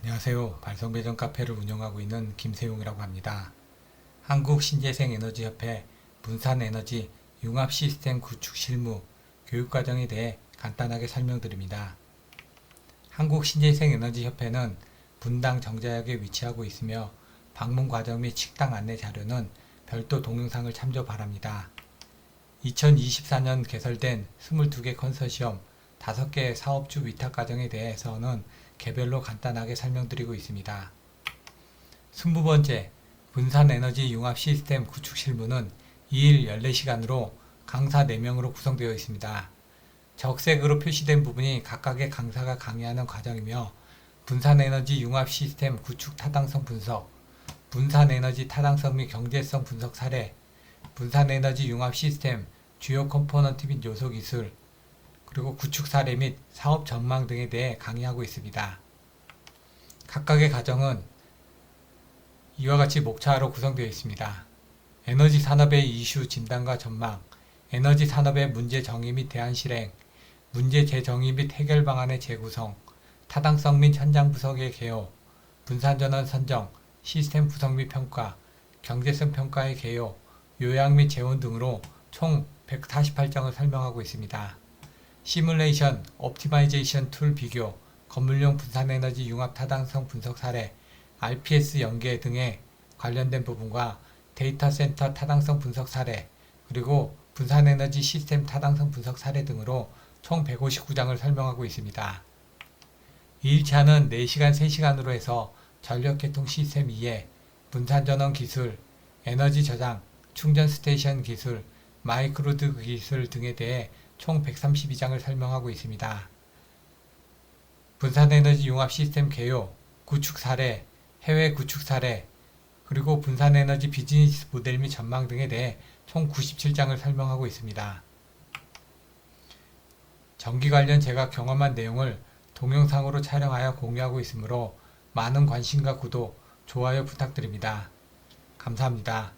안녕하세요. 발성배전 카페를 운영하고 있는 김세용이라고 합니다. 한국 신재생 에너지 협회 분산 에너지 융합 시스템 구축 실무 교육 과정에 대해 간단하게 설명드립니다. 한국 신재생 에너지 협회는 분당 정자역에 위치하고 있으며 방문 과정 및 식당 안내 자료는 별도 동영상을 참조 바랍니다. 2024년 개설된 22개 컨소시엄 5개 사업주 위탁 과정에 대해서는 개별로 간단하게 설명드리고 있습니다. 20번째 분산 에너지 융합 시스템 구축 실무는 2일 14시간으로 강사 4명으로 구성되어 있습니다. 적색으로 표시된 부분이 각각의 강사가 강의하는 과정이며 분산 에너지 융합 시스템 구축 타당성 분석, 분산 에너지 타당성 및 경제성 분석 사례, 분산 에너지 융합 시스템 주요 컴포넌트 및 요소 기술, 그리고 구축 사례 및 사업 전망 등에 대해 강의하고 있습니다. 각각의 과정은 이와 같이 목차로 구성되어 있습니다. 에너지 산업의 이슈 진단과 전망, 에너지 산업의 문제 정의 및 대안 실행, 문제 재정의 및 해결 방안의 재구성, 타당성 및 현장 분석의 개요, 분산전원 선정, 시스템 구성 및 평가, 경제성 평가의 개요, 요약 및 재원 등으로 총 148장을 설명하고 있습니다. 시뮬레이션, 옵티마이제이션 툴 비교, 건물용 분산에너지 융합 타당성 분석 사례, RPS 연계 등에 관련된 부분과 데이터 센터 타당성 분석 사례, 그리고 분산에너지 시스템 타당성 분석 사례 등으로 총 159장을 설명하고 있습니다. 2일차는 4시간 3시간으로 해서 전력계통 시스템 2에 분산전원 기술, 에너지 저장, 충전 스테이션 기술, 마이크로드 기술 등에 대해 총 132장을 설명하고 있습니다. 분산에너지 융합 시스템 개요, 구축 사례, 해외 구축 사례, 그리고 분산에너지 비즈니스 모델 및 전망 등에 대해 총 97장을 설명하고 있습니다. 전기 관련 제가 경험한 내용을 동영상으로 촬영하여 공유하고 있으므로 많은 관심과 구독, 좋아요 부탁드립니다. 감사합니다.